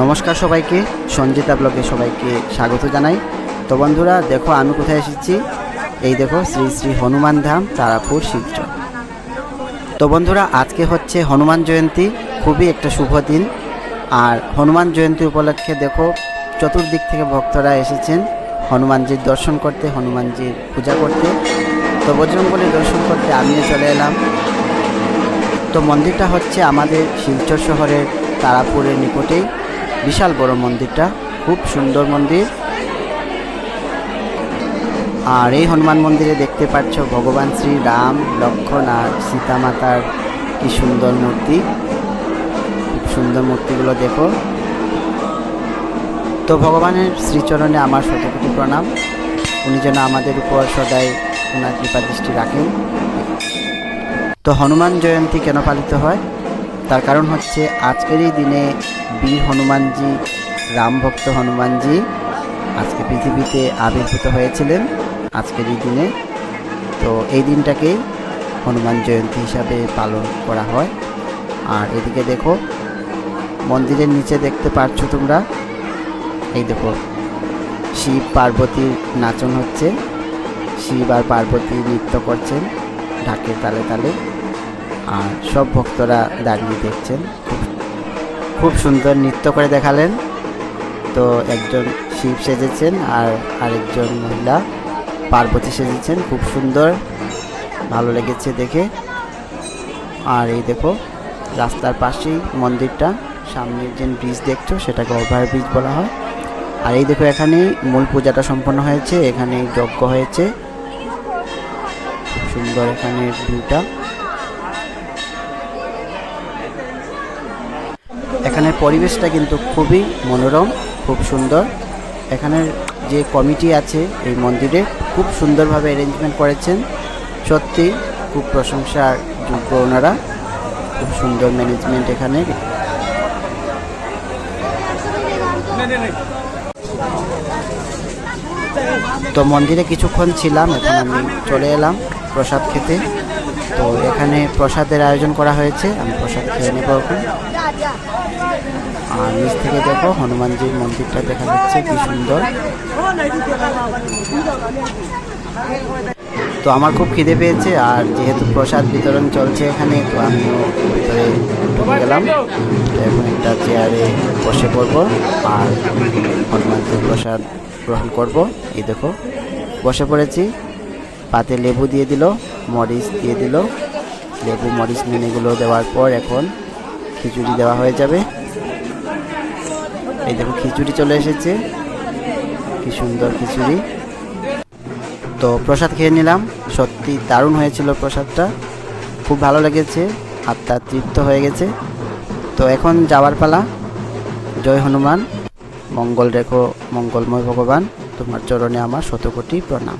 নমস্কার সবাইকে, সঞ্জিতা ব্লগে সবাইকে স্বাগত জানাই। তো বন্ধুরা, দেখো আমি কোথায় এসেছি? এই দেখো শ্রী শ্রী হনুমান ধাম, তারাপুর, শিলচর। তো বন্ধুরা, আজকে হচ্ছে হনুমান জয়ন্তী, খুবই একটা শুভ দিন। আর হনুমান জয়ন্তী উপলক্ষে দেখো, চতুর্দিক থেকে ভক্তরা এসেছেন হনুমানজির দর্শন করতে, হনুমানজির পূজা করতে। তো বজরঙ্গলি দর্শন করতে আমিও চলে এলাম। তো মন্দিরটা হচ্ছে আমাদের শিলচর শহরের তারাপুরের নিকটেই। বিশাল বড় মন্দিরটা, খুব সুন্দর মন্দির। আর এই হনুমান মন্দিরে দেখতে পাচ্ছ ভগবান শ্রী রাম লক্ষ্মণ আর সীতা মাতার কি সুন্দর মূর্তি। খুব সুন্দর মূর্তিগুলো দেখো। তো ভগবানের শ্রীচরণে আমার শতকোটি প্রণাম। উনি যেন আমাদের উপর সদাই ওনার কৃপা দৃষ্টি রাখেন। তো হনুমান জয়ন্তী কেন পালিত হয়? তার কারণ হচ্ছে আজকের এই দিনে বীর হনুমানজি, রাম ভক্ত হনুমানজি আজকে পৃথিবীতে আবির্ভূত হয়েছিলেন আজকের এই দিনে। তো এই দিনটাকেই হনুমান জয়ন্তী হিসাবে পালন করা হয়। আর এদিকে দেখো, মন্দিরের নিচে দেখতে পাচ্ছ তোমরা? এই দেখো, শিব পার্বতীর নাচন হচ্ছে। শিব আর পার্বতী নৃত্য করছেন ঢাকের তালে তালে। আর সব ভক্তরা দাঁড়িয়ে দেখছেন। খুব সুন্দর নৃত্য করে দেখালেন। তো একজন শিব সেজেছেন আর আরেকজন মহিলা পার্বতী সেজেছেন। খুব সুন্দর, ভালো লেগেছে দেখে। আর এই দেখো, রাস্তার পাশেই মন্দিরটা সামনের যে ব্রিজ দেখছ সেটাকে ওভার ব্রিজ বলা হয়। আর এই দেখো এখানে মূল পূজাটা সম্পন্ন হয়েছে, এখানে যজ্ঞ হয়েছে। খুব সুন্দর এখানে ভিউটা। এখানের পরিবেশটা কিন্তু খুবই মনোরম, খুব সুন্দর। এখানের যে কমিটি আছে এই মন্দিরে খুব সুন্দরভাবে অ্যারেঞ্জমেন্ট করেছেন। সত্যি খুব প্রশংসার যোগ্য ওনারা। খুব সুন্দর ম্যানেজমেন্ট এখানে। তো মন্দিরে কিছুক্ষণ ছিলাম, এখন আমি চলে এলাম প্রসাদ খেতে। তো এখানে প্রসাদের আয়োজন করা হয়েছে। আমি প্রসাদ খেয়ে নেব এখন। আর নিচ থেকে দেখো, হনুমানজির মন্দিরটা দেখা যাচ্ছে, কি সুন্দর। তো আমার খুব খিদে পেয়েছে, আর যেহেতু প্রসাদ বিতরণ চলছে এখানে, তো আমিও ভিতরে ঢুকে গেলাম। তো এখন একটা চেয়ারে বসে পড়ব, আর হনুমানজির প্রসাদ গ্রহণ করব। এই দেখো, বসে পড়েছি। পাতে লেবু দিয়ে দিল, মরিচ দিয়ে দিল। লেবু, মরিচ, মেনেগুলো দেওয়ার পর এখন খিচুড়ি দেওয়া হয়ে যাবে। এই দেখো খিচুড়ি চলে এসেছে। কি সুন্দর খিচুড়ি। তো প্রসাদ খেয়ে নিলাম। সত্যি দারুণ হয়েছিল প্রসাদটা। খুব ভালো লেগেছে। আত্মা তৃপ্ত হয়ে গেছে। তো এখন যাওয়ার পালা। জয় হনুমান। মঙ্গল রেখো, মঙ্গলময় ভগবান। তোমার চরণে আমার শতকোটি প্রণাম।